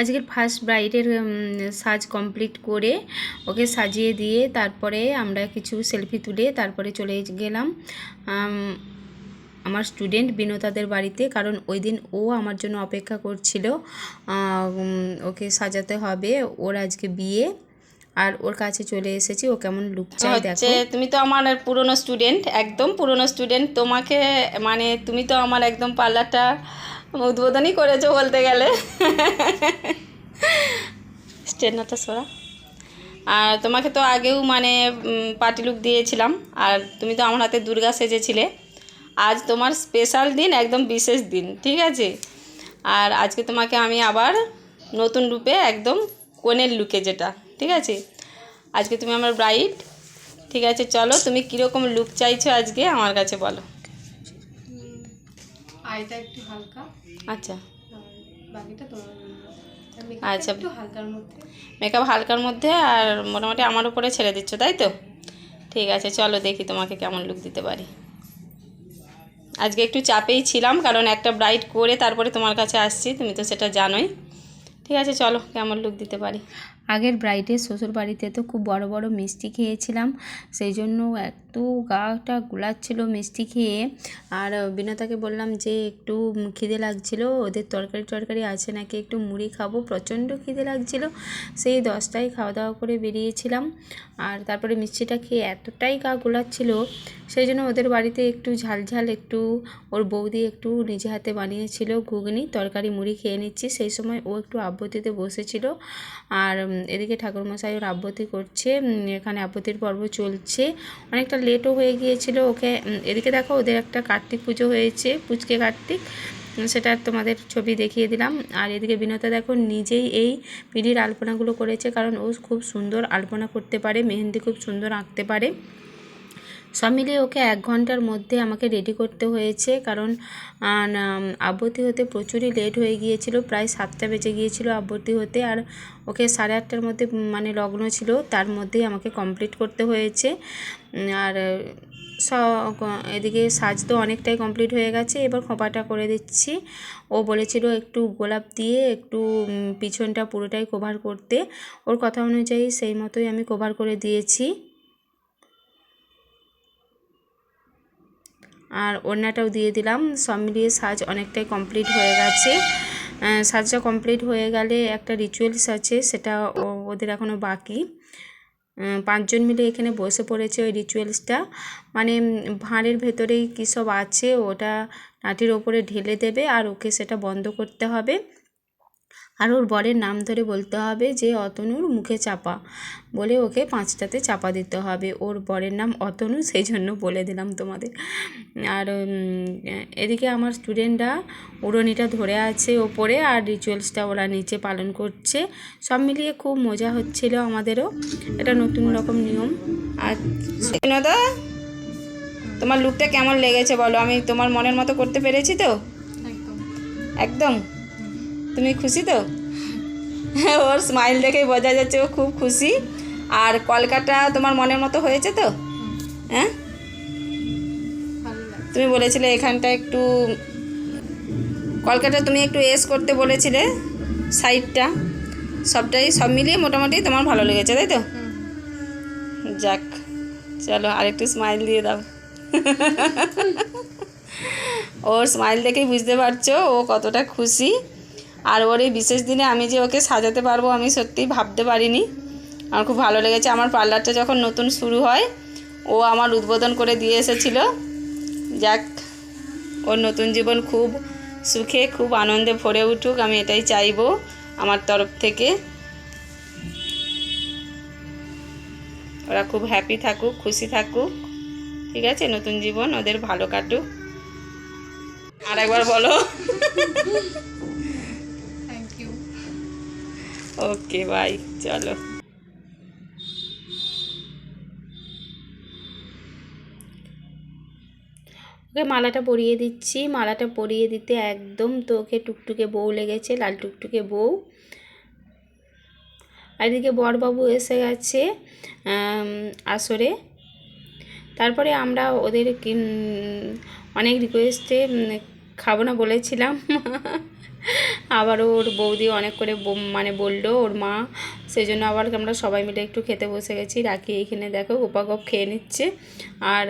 আজকের ফার্স্ট ব্রাইডের সাজ কমপ্লিট করে ওকে সাজিয়ে দিয়ে তারপরে আমরা কিছু সেলফি তুলে তারপরে চলে গেলাম আম, আমার স্টুডেন্ট বিনোতাদের বাড়িতে। কারণ ওই দিন ও আমার জন্য অপেক্ষা করছিল ওকে সাজাতে হবে। ওর আজকে বিয়ে। আর ওর কাছে চলে এসেছি ও কেমন লুক চাই দেখো। তুমি তো আমার পুরনো স্টুডেন্ট একদম পুরনো স্টুডেন্ট তোমাকে মানে তুমি তো আমার একদম পার্লারটা উদ্বোধনই করেছ বলতে গেলে। স্টেনারটা সরা। আর তোমাকে তো আগেও মানে পার্টি লুক দিয়েছিলাম। আর তুমি তো আমার হাতে দুর্গা সেজেছিলে। আজ তোমার স্পেশাল দিন একদম বিশেষ দিন ঠিক আছে? আর আজকে তোমাকে আমি আবার নতুন রূপে একদম কোণের লুকে যেটা ঠিক আছে? আজকে তুমি আমার ব্রাইট ঠিক আছে? চলো তুমি কীরকম লুক চাইছো আজকে আমার কাছে বলো। একটু হালকা। আচ্ছা। বাকিটা তোমার আচ্ছা। একটু হালকার মধ্যে। মেকআপ হালকার মধ্যে আর মোটামুটি আমার উপরে ছেড়ে দিচ্ছ তাই তো? ঠিক আছে চলো দেখি তোমাকে কেমন লুক দিতে পারি। আজকে একটু চাপেই ছিলাম কারণ একটা ব্রাইট করে তারপরে তোমার কাছে আসছি তুমি তো সেটা জানোই। ঠিক আছে, চলো কেমন লুক দিতে পারি। আগের ব্রাইডের শ্বশুর বাড়িতে তো খুব বড় বড় মিষ্টি খেয়েছিলাম, সেই জন্য এত গাটা গুলাচ্ছিল মিষ্টি খেয়ে। আর বিনতাকে বললাম যে, একটু খিদে লাগছিল, ওদের তরকারি টরকারি আছে নাকি? একটু মুড়ি খাব। প্রচণ্ড খিদে লাগছিল। সেই দশটায় খাওয়া দাওয়া করে বেরিয়েছিলাম। আর তারপরে মিষ্টিটা খেয়ে এতটাই গা গুলাচ্ছিল, সেই জন্য ওদের বাড়িতে একটু ঝাল ঝাল, একটু ওর বৌদি একটু নিজে হাতে বানিয়েছিল ঘুগনি, তরকারি, মুড়ি খেয়ে নিচ্ছি। সেই সময় ও একটু আব্বতিতে বসেছিল। আর এদিকে ঠাকুরমশাই ওর আব্বতি করছে। এখানে আব্বতির পর্ব চলছে। অনেকটা লেটও হয়ে গিয়েছিল। ওকে এদিকে দেখো, ওদের একটা কার্তিক পুজো হয়েছে, পুচকে কার্তিক। সেটা তোমাদের ছবি দেখিয়ে দিলাম। আর এদিকে বিনতা দেখো, নিজেই এই পিড়ির আলপনাগুলো করেছে, কারণ ও খুব সুন্দর আলপনা করতে পারে, মেহেন্দি খুব সুন্দর আঁকতে পারে। সব মিলিয়ে ওকে এক ঘণ্টার মধ্যে আমাকে রেডি করতে হয়েছে। কারণ আহ, আবর্তি হতে প্রচুরই লেট হয়ে গিয়েছিল প্রায় সাতটা বেজে গিয়েছিল আবর্তি হতে। আর ওকে সাড়ে আটটার মধ্যে মানে লগ্ন ছিল তার মধ্যেই আমাকে কমপ্লিট করতে হয়েছে। আর স এদিকে সাজ তো অনেকটাই কমপ্লিট হয়ে গেছে। এবার খোপাটা করে দিচ্ছি। ও বলেছিল একটু গোলাপ দিয়ে একটু পিছনটা পুরোটাই কভার করতে। ওর কথা অনুযায়ী সেই মতোই আমি কভার করে দিয়েছি। আর ওড়নাটাও দিয়ে দিলাম। সব মিলিয়ে সাজ অনেকটাই কমপ্লিট হয়ে গেছে। সাজটা কমপ্লিট হয়ে গেলে একটা রিচুয়ালস আছে, সেটা ওদের এখনও বাকি। পাঁচজন মিলে এখানে বসে পড়েছে ওই রিচুয়ালসটা মানে ভাঁড়ের ভেতরেই কী সব আছে, ওটা নাটির ওপরে ঢেলে দেবে আর ওকে সেটা বন্ধ করতে হবে। আর ওর বরের নাম ধরে বলতে হবে যে অতনুর মুখে চাপা বলে ওকে পাঁচটাতে চাপা দিতে হবে। ওর বরের নাম অতনু সেই জন্য বলে দিলাম তোমাদের। আর এদিকে আমার স্টুডেন্টরা উড়নিটা ধরে আছে ওপরে আর রিচুয়ালসটা ওরা নিচে পালন করছে। সব মিলিয়ে খুব মজা হচ্ছিল আমাদেরও। এটা নতুন রকম নিয়ম। আর বিনোদা তোমার লুকটা কেমন লেগেছে বলো? আমি তোমার মনের মতো করতে পেরেছি তো? একদম। একদম? তুমি খুশি তো? হ্যাঁ ওর স্মাইল দেখেই বোঝা যাচ্ছে ও খুব খুশি। আর কলকাতা তোমার মনের মতো হয়েছে তো? হ্যাঁ? তুমি বলেছিলে এখানটা একটু কলকাতা তুমি একটু এস করতে বলেছিলে সাইডটা সবটাই, সব মিলিয়ে মোটামুটি তোমার ভালো লেগেছে, তাই তো? যাক, চলো আরেকটু স্মাইল দিয়ে দাও। ওর স্মাইল দেখেই বুঝতে পারছ ও কতটা খুশি। আর ওর এই বিশেষ দিনে আমি যে ওকে সাজাতে পারব আমি সত্যিই ভাবতে পারিনি। আমার খুব ভালো লেগেছে। আমার পার্লারটা যখন নতুন শুরু হয়, ও আমার উদ্বোধন করে দিয়ে এসেছিল। যাক, ওর নতুন জীবন খুব সুখে, খুব আনন্দে ভরে উঠুক, আমি এটাই চাইব আমার তরফ থেকে। ওরা খুব হ্যাপি থাকুক, খুশি থাকুক, ঠিক আছে? নতুন জীবন ওদের ভালো কাটুক। আর একবার বলো। ওকে বাই চলো ওকে মালাটা পরিয়ে দিচ্ছি। মালাটা পরিয়ে দিতে একদম তো ওকে টুকটুকে বউ লেগেছে, লাল টুকটুকে বউ। আর এদিকে বরবাবু এসে গেছে আসরে। তারপরে আমরা ওদের অনেক রিকোয়েস্টে খাব না বলেছিলাম। আবারও ওর বৌদি অনেক করে মানে বলল ওর মা। সেই জন্য আবার আমরা সবাই মিলে একটু খেতে বসে গেছি। রাখি এইখানে দেখো গোপাগপ খেয়ে নিচ্ছে। আর